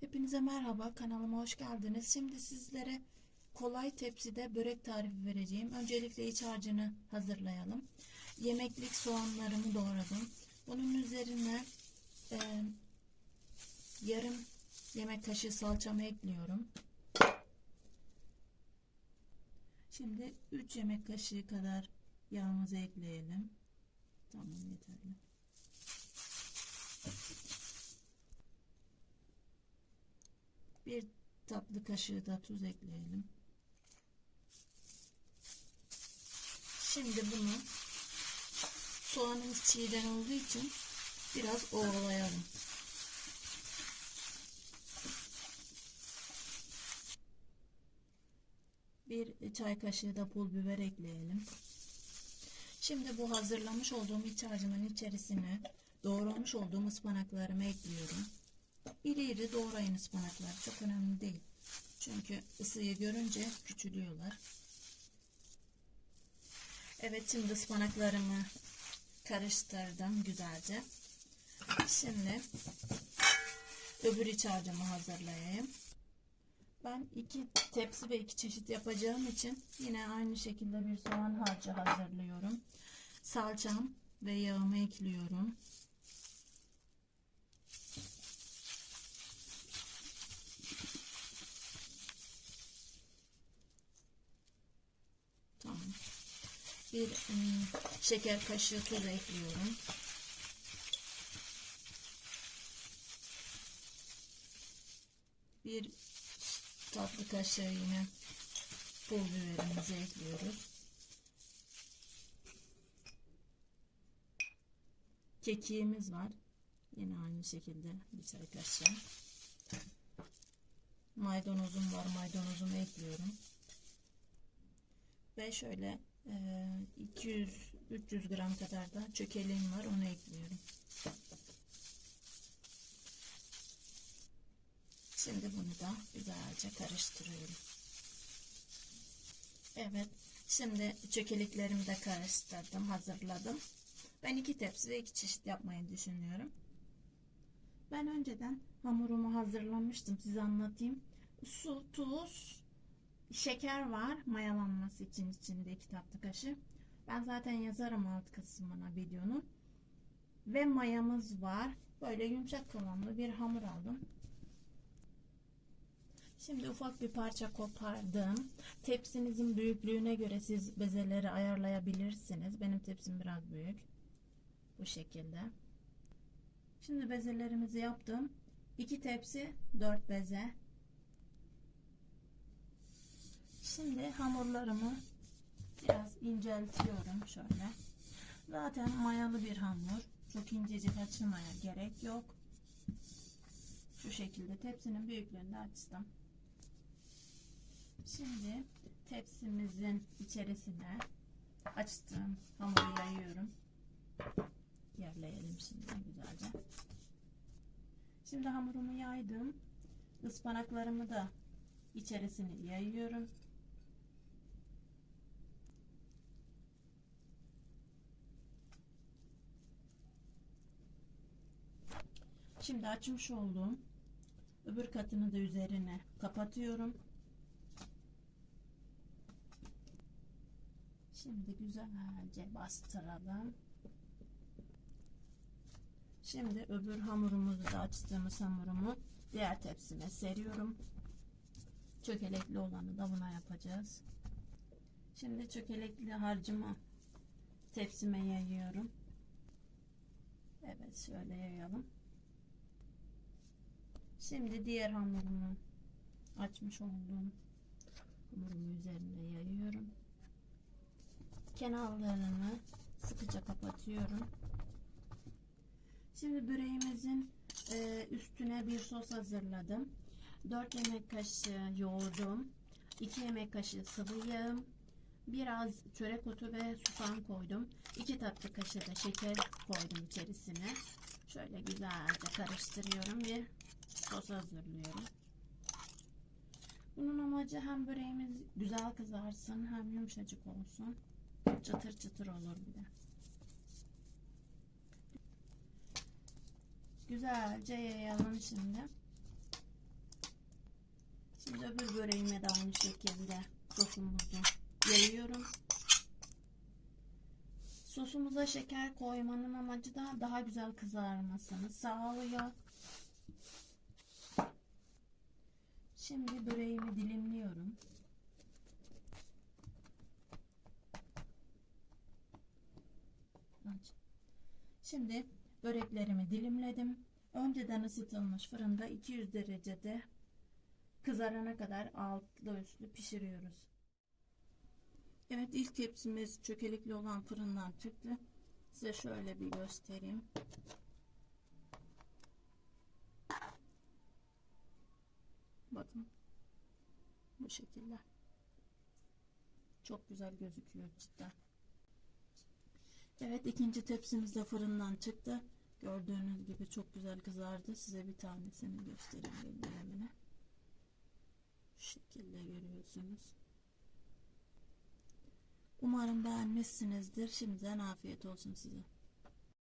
Hepinize merhaba, kanalıma hoş geldiniz. Şimdi sizlere kolay tepside börek tarifi vereceğim. Öncelikle iç harcını hazırlayalım. Yemeklik soğanlarımı doğradım. Bunun üzerine e, yarım yemek kaşığı salçamı ekliyorum. Şimdi 3 yemek kaşığı kadar yağımızı ekleyelim. Tamam yeterli. Bir tatlı kaşığı da tuz ekleyelim. Şimdi bunu soğanımız çiğden olduğu için biraz ovalayalım. Bir çay kaşığı da pul biber ekleyelim. Şimdi bu hazırlamış olduğum iç harcımın içerisine doğramış olduğum ıspanaklarımı ekliyorum. İri iri doğrayın ıspanaklar. Çok önemli değil. Çünkü ısıyı görünce küçülüyorlar. Evet şimdi ıspanaklarımı karıştırdım güzelce. Şimdi öbür iç harcımı hazırlayayım. Ben iki tepsi ve iki çeşit yapacağım için yine aynı şekilde bir soğan harcı hazırlıyorum. Salçam ve yağımı ekliyorum. Tamam. Bir ım, şeker kaşığı tuz ekliyorum. Bir tatlı kaşığı yine pul biberimizi ekliyoruz. Kekiğimiz var. Yine aynı şekilde bir çay kaşığı. Maydanozum var. Maydanozumu ekliyorum. Ve şöyle 200-300 gram kadar da çökeleğim var. Onu ekliyorum. Şimdi bunu da güzelce karıştırıyorum. Evet. Şimdi çökeliklerimi de karıştırdım. Hazırladım. Ben iki tepsi ve iki çeşit yapmayı düşünüyorum. Ben önceden hamurumu hazırlamıştım. Size anlatayım. Su, tuz, şeker var mayalanması için içinde iki tatlı kaşığı. Ben zaten yazarım alt kısmına videonun. Ve mayamız var. Böyle yumuşak kıvamlı bir hamur aldım. Şimdi ufak bir parça kopardım. Tepsinizin büyüklüğüne göre siz bezeleri ayarlayabilirsiniz. Benim tepsim biraz büyük. Bu şekilde. Şimdi bezelerimizi yaptım. 2 tepsi 4 beze. Şimdi hamurlarımı biraz inceltiyorum şöyle. Zaten mayalı bir hamur. Çok incecik açılmaya gerek yok. Şu şekilde tepsinin büyüklüğünde açtım. Şimdi tepsimizin içerisine açtığım hamuru yayıyorum. Yerleyelim şimdi güzelce. Şimdi hamurumu yaydım. Ispanaklarımı da içerisine yayıyorum. Şimdi açmış olduğum öbür katını da üzerine kapatıyorum. Şimdi güzelce bastıralım. Şimdi öbür hamurumuzu da açtığımız hamurumu diğer tepsime seriyorum. Çökelekli olanı da buna yapacağız. Şimdi çökelekli harcımı tepsime yayıyorum. Evet şöyle yayalım. Şimdi diğer hamurumu açmış olduğum hamurumu üzerine yayıyorum. Kenarlarını sıkıca kapatıyorum. Şimdi böreğimizin e, üstüne bir sos hazırladım. 4 yemek kaşığı yoğurdum. 2 yemek kaşığı sıvı yağım. Biraz çörek otu ve susam koydum. 2 tatlı kaşığı da şeker koydum içerisine. Şöyle güzelce karıştırıyorum bir sos hazırlıyorum. Bunun amacı hem böreğimiz güzel kızarsın hem yumuşacık olsun. Çıtır çıtır olur bir de. Güzelce yayalım şimdi. Şimdi öbür böreğime de aynı şekilde sosumuzu yayıyorum. Sosumuza şeker koymanın amacı da daha güzel kızarmasını sağlıyor. Şimdi böreğimi dilimliyorum. Şimdi böreklerimi dilimledim. Önceden ısıtılmış fırında 200 derecede kızarana kadar altlı üstlü pişiriyoruz. Evet ilk tepsimiz çökelikli olan fırından çıktı. Size şöyle bir göstereyim. Bakın. Bu şekilde. Çok güzel gözüküyor cidden. Evet ikinci tepsimiz de fırından çıktı. Gördüğünüz gibi çok güzel kızardı. Size bir tanesini göstereyim dilimini. Şu şekilde görüyorsunuz. Umarım beğenmişsinizdir. Şimdiden afiyet olsun size.